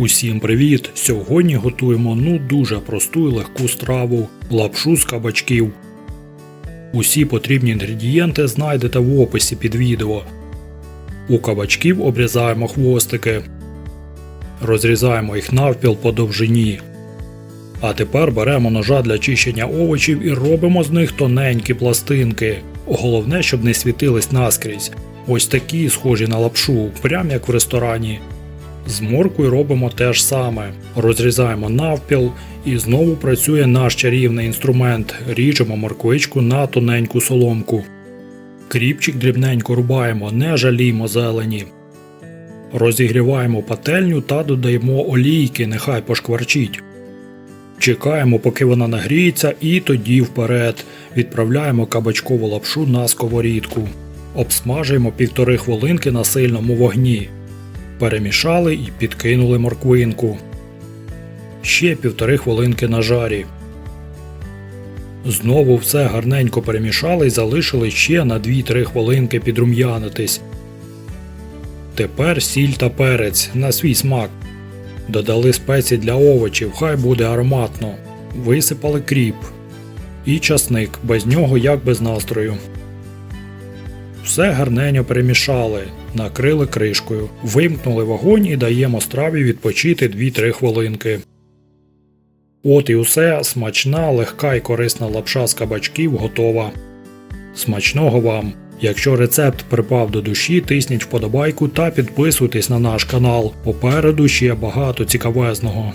Усім привіт! Сьогодні готуємо ну дуже просту і легку страву лапшу з кабачків. Усі потрібні інгредієнти знайдете в описі під відео. У кабачків обрізаємо хвостики. Розрізаємо їх навпіл по довжині. А тепер беремо ножа для чищення овочів і робимо з них тоненькі пластинки. Головне, щоб не світились наскрізь. Ось такі схожі на лапшу, прям як в ресторані. З морквою робимо те ж саме. Розрізаємо навпіл і знову працює наш чарівний інструмент. Ріжемо морквичку на тоненьку соломку. Кріпчик дрібненько рубаємо, не жаліємо зелені. Розігріваємо пательню та додаємо олійки, нехай пошкварчить. Чекаємо, поки вона нагріється, і тоді вперед. Відправляємо кабачкову лапшу на сковорідку. Обсмажуємо півтори хвилинки на сильному вогні. Перемішали і підкинули морквинку. Ще півтори хвилинки на жарі. Знову все гарненько перемішали і залишили ще на 2-3 хвилинки підрум'янитись. Тепер сіль та перець на свій смак. Додали спеції для овочів, хай буде ароматно. Висипали кріп. І часник, без нього як без настрою. Все гарненько перемішали, накрили кришкою, вимкнули вогонь і даємо страві відпочити 2-3 хвилинки. От і усе, смачна, легка і корисна лапша з кабачків готова. Смачного вам! Якщо рецепт припав до душі, тисніть вподобайку та підписуйтесь на наш канал. Попереду ще багато цікавезного.